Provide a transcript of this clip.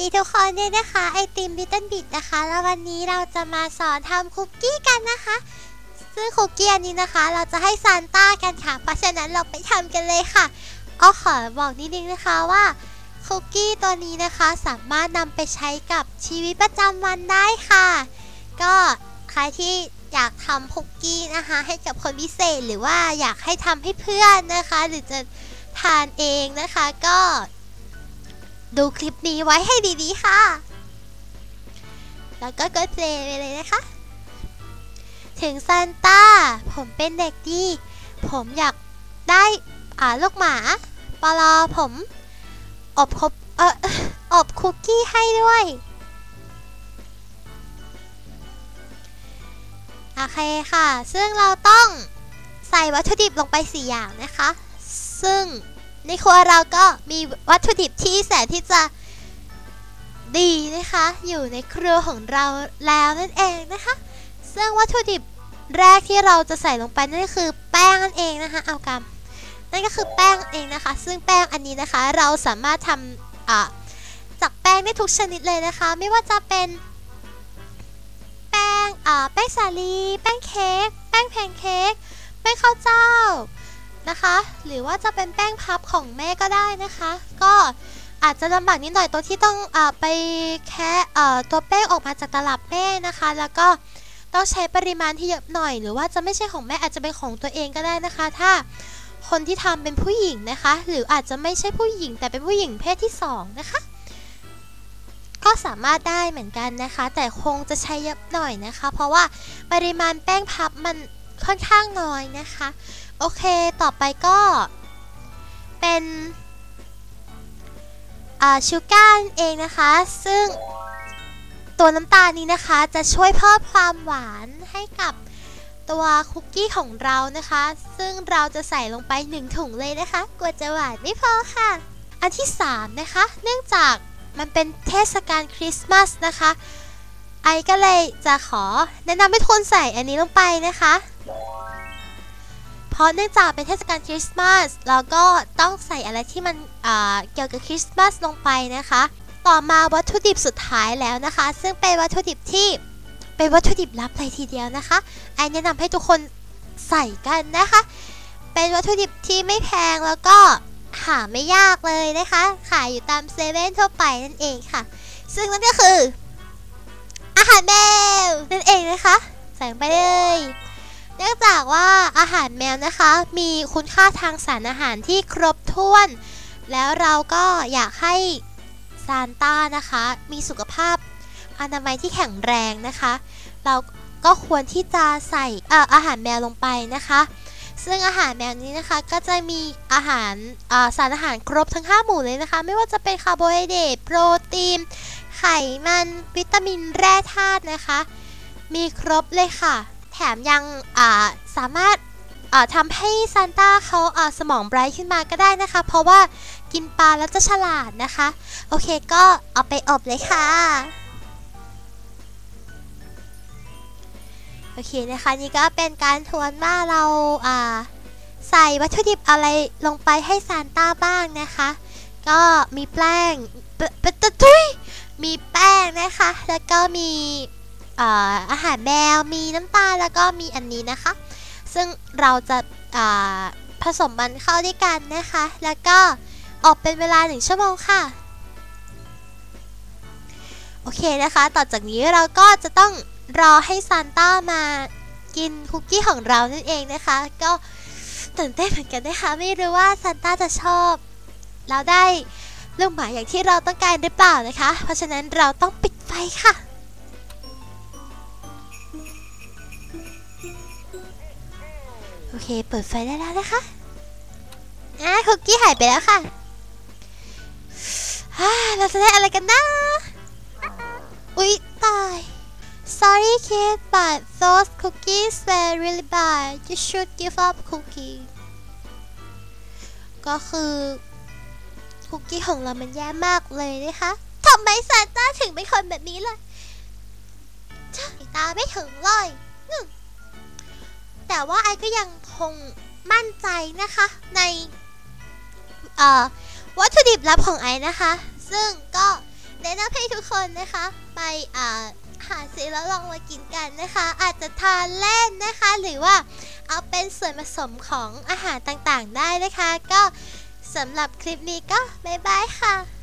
ดีทุกคนด้วยนะคะ ไอติม Little Bit นะคะ แล้ววันนี้เราจะมาสอนทำคุกกี้กันนะคะ ซึ่งคุกกี้อันนี้นะคะ เราจะให้ซานต้ากันค่ะ เพราะฉะนั้นเราไปทำกันเลยค่ะก็ขอบอกนิดนึงนะคะว่าคุกกี้ตัวนี้นะคะสามารถนำไปใช้กับชีวิตประจำวันได้ค่ะ ก็ใครที่อยากทำคุกกี้นะคะ ให้กับคนพิเศษหรือว่าอยากให้ทำให้เพื่อนนะคะ หรือจะทานเองนะคะก็ ดูคลิปนี้ไว้ให้ดีๆค่ะ แล้วก็กดเพลย์ไปเลยนะคะ ถึงซานต้า ผมเป็นเด็กดี ผมอยากได้อ่าลูกหมาปลอผม อบคบเอออบคุกกี้ให้ด้วยโอเคค่ะ ซึ่งเราต้องใส่วัตถุดิบลงไป 4 อย่างนะคะ ซึ่งในครัวเราก็มีวัตถุดิบที่แสนที่จะดีนะคะ อยู่ในครัวของเราแล้วนั่นเองนะคะ ซึ่งวัตถุดิบ แรกที่เราจะใส่ลงไปนั่นก็คือแป้งนั่นเองนะคะ เอากำนั่นก็คือแป้งเองนะคะ ซึ่งแป้งอันนี้นะคะ เราสามารถทำจากแป้งได้ทุกชนิดเลยนะคะ ไม่ว่าจะเป็น แป้งแป้งสาลี แป้งเค้ก แป้งแพนเค้ก แป้งข้าวเจ้านะคะ หรือว่าจะเป็นแป้งพับของแม่ก็ได้นะคะ ก็อาจจะลำบากนิดหน่อยตัวที่ต้องอไปแค่ตัวแป้งออกมาจากตลับแม่นะคะ แล้วก็ ต้องใช้ปริมาณที่เยอะหน่อย หรือว่าจะไม่ใช่ของแม่อาจจะเป็นของตัวเองก็ได้นะคะ ถ้าคนที่ทำเป็นผู้หญิงนะคะ หรืออาจจะไม่ใช่ผู้หญิง แต่เป็นผู้หญิงเพศที่สองนะคะ ก็สามารถได้เหมือนกันนะคะ แต่คงจะใช้เยอะหน่อยนะคะ เพราะว่าปริมาณแป้งพับมันค่อนข้างน้อยนะคะ โอเคต่อไปก็เป็นชูการ์เองนะคะ ซึ่ง ตัวน้ำตาลนี้นะคะ จะช่วยเพิ่มความหวานให้กับตัวคุกกี้ของเรานะคะ ซึ่งเราจะใส่ลงไป 1 ถุงเลยนะคะ กลัวจะหวานไม่พอค่ะ อันที่ 3 นะคะ เนื่องจากมันเป็นเทศกาลคริสต์มาสนะคะ ไอก็เลยจะขอแนะนำให้ทุนใส่อันนี้ลงไปนะคะ เพราะเนื่องจากเป็นเทศกาลคริสต์มาสเราก็ต้องใส่อะไรที่มันเกี่ยวกับคริสต์มาสลงไปนะคะ ต่อมาวัตถุดิบสุดท้ายแล้วนะคะ ซึ่งเป็นวัตถุดิบที่เป็นวัตถุดิบลับเลยทีเดียวนะคะไอแนะนำให้ทุกคนใส่กันนะคะ เป็นวัตถุดิบที่ไม่แพงแล้วก็หาไม่ยากเลยนะคะ ขายอยู่ตามเซเว่นทั่วไปนั่นเองค่ะ ซึ่งนั่นก็คือ อาหารแมวนั่นเองนะคะใส่ไปเลยเนื่องจากว่าอาหารแมวนะคะ มีคุณค่าทางสารอาหารที่ครบถ้วน แล้วเราก็อยากให้ ซานต้านะคะ มีสุขภาพอนามัยที่แข็งแรงนะคะ เราก็ควรที่จะใส่อาอาหารแมวลงไปนะคะ ซึ่งอาหารแมวนี้นะคะก็จะมีอาหารสารอาหารครบทั้ง 5 หมู่เลยนะคะ ไม่ว่าจะเป็นคาร์โบไฮเดรตโปรตีนไขมันวิตามินแร่ธาตุนะคะ มีครบเลยค่ะ แถมยังสามารถ ทำให้ซานต้าเขาสมองไบรท์ขึ้นมาก็ได้นะคะ เพราะว่ากินปลาแล้วจะฉลาดนะคะ โอเคก็เอาไปอบเลยค่ะ โอเคนะคะนี่ก็เป็นการทวนว่าเราใส่วัตถุดิบอะไรลงไปให้ซานต้าบ้างนะคะ ก็มีแป้งเปตตุยมีแป้งนะคะ แล้วก็มีอาหารแมว มีน้ำตาลแล้วก็มีอันนี้นะคะ ซึ่งเราจะผสมมันเข้าด้วยกันนะคะ แล้วก็ออกเป็นเวลาหนึ่งชั่วโมงค่ะ โอเคนะคะ ต่อจากนี้เราก็จะต้องรอให้ซานต้ามากินคุกกี้ของเรานั่นเองนะคะ ก็ตื่นเต้นเหมือนกันนะคะ ไม่รู้ว่าซานต้าจะชอบเราได้ลูกหมาอย่างที่เราต้องการหรือเปล่านะคะ เพราะฉะนั้นเราต้องปิดไฟค่ะ เค เปิดไฟได้แล้วนะคะอะคุกกี้หายไปแล้วค่ะเราจะได้อะไรกันนะ อุ๊ย ตาย Sorry kid but those cookies were really bad you should give up cookie ก็คือคุกกี้ของเรามันแย่มากเลยนะคะทำไมซานต้าถึงเป็นคนแบบนี้ล่ะตาไม่ถึงเลย แต่ว่าไอก็ยังคงมั่นใจนะคะในวัตถุดิบลับของไอนะคะ ซึ่งก็แนะนำให้ทุกคนนะคะ ไปหาซื้อแล้วลองมากินกันนะคะ อาจจะทานเล่นนะคะ หรือว่าเอาเป็นส่วนผสมของอาหารต่างๆ ได้นะคะ ก็สำหรับคลิปนี้ก็บ๊ายบายค่ะ